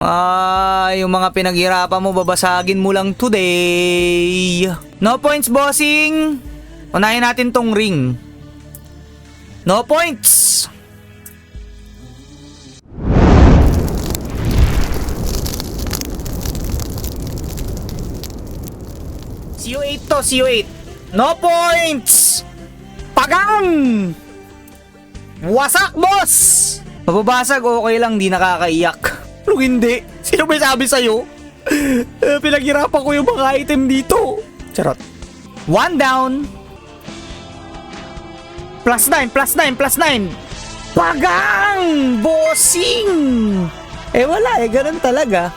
Ah, yung mga pinaghirapan mo, babasagin mo lang today. No points, bossing. Unahin natin tong ring. No points. CU8 to, CU8. No points! Pagang! Wasak, boss! Mababasag, okay lang, di nakakaiyak. Pero hindi. Sino may sabi sa'yo? Eh, pinaghirapan ko yung mga item dito. Charot. One down. Plus 9, plus 9, plus 9. Pagang! Bossing! Eh wala eh, ganun talaga.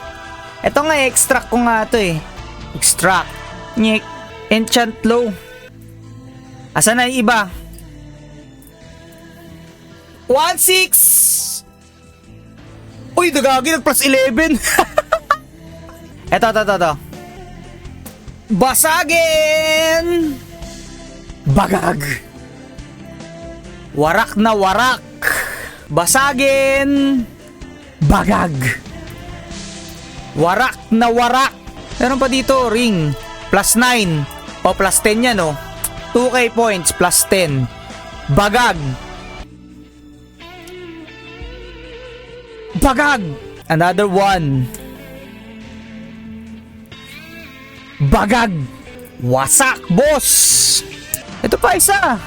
Ito nga, extract ko nga to eh. Extract. Nyek. Enchant low. Asa na yung iba? 1-6! Uy, nagagi, nag plus 11. eto, eto, eto, eto. Basagin! Bagag! Warak na warak! Basagin! Bagag! Warak na warak! Meron pa dito, ring. Plus 9. O plus 10 yan, oh. 2k points plus 10. Bagag! Bagag! Another one. Bagag! Wasak, boss! Ito pa isa.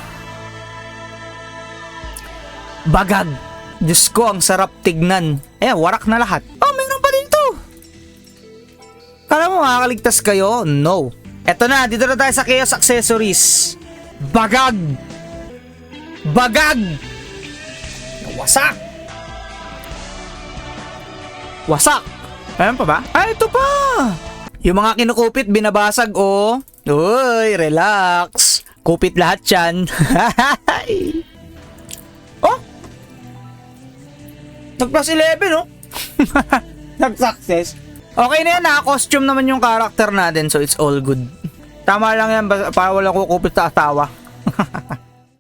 Bagag. Diyos ko, ang sarap tignan. Eh, warak na lahat. Oh, meron pa dito. Kala mo makakaligtas kayo? No. Eto na, dito na tayo sa Chaos Accessories. Bagag! Bagag! Wasak! Wasak! Ayan pa ba? Ah, ito pa! Yung mga kinukupit, binabasag, oh. Uy, relax. Kupit lahat yan. oh! Nag-plus 11, oh. Nag-success. Okay na yan, naka-costume naman yung character natin, so it's all good. Tama lang yan, para walang kukupit sa asawa.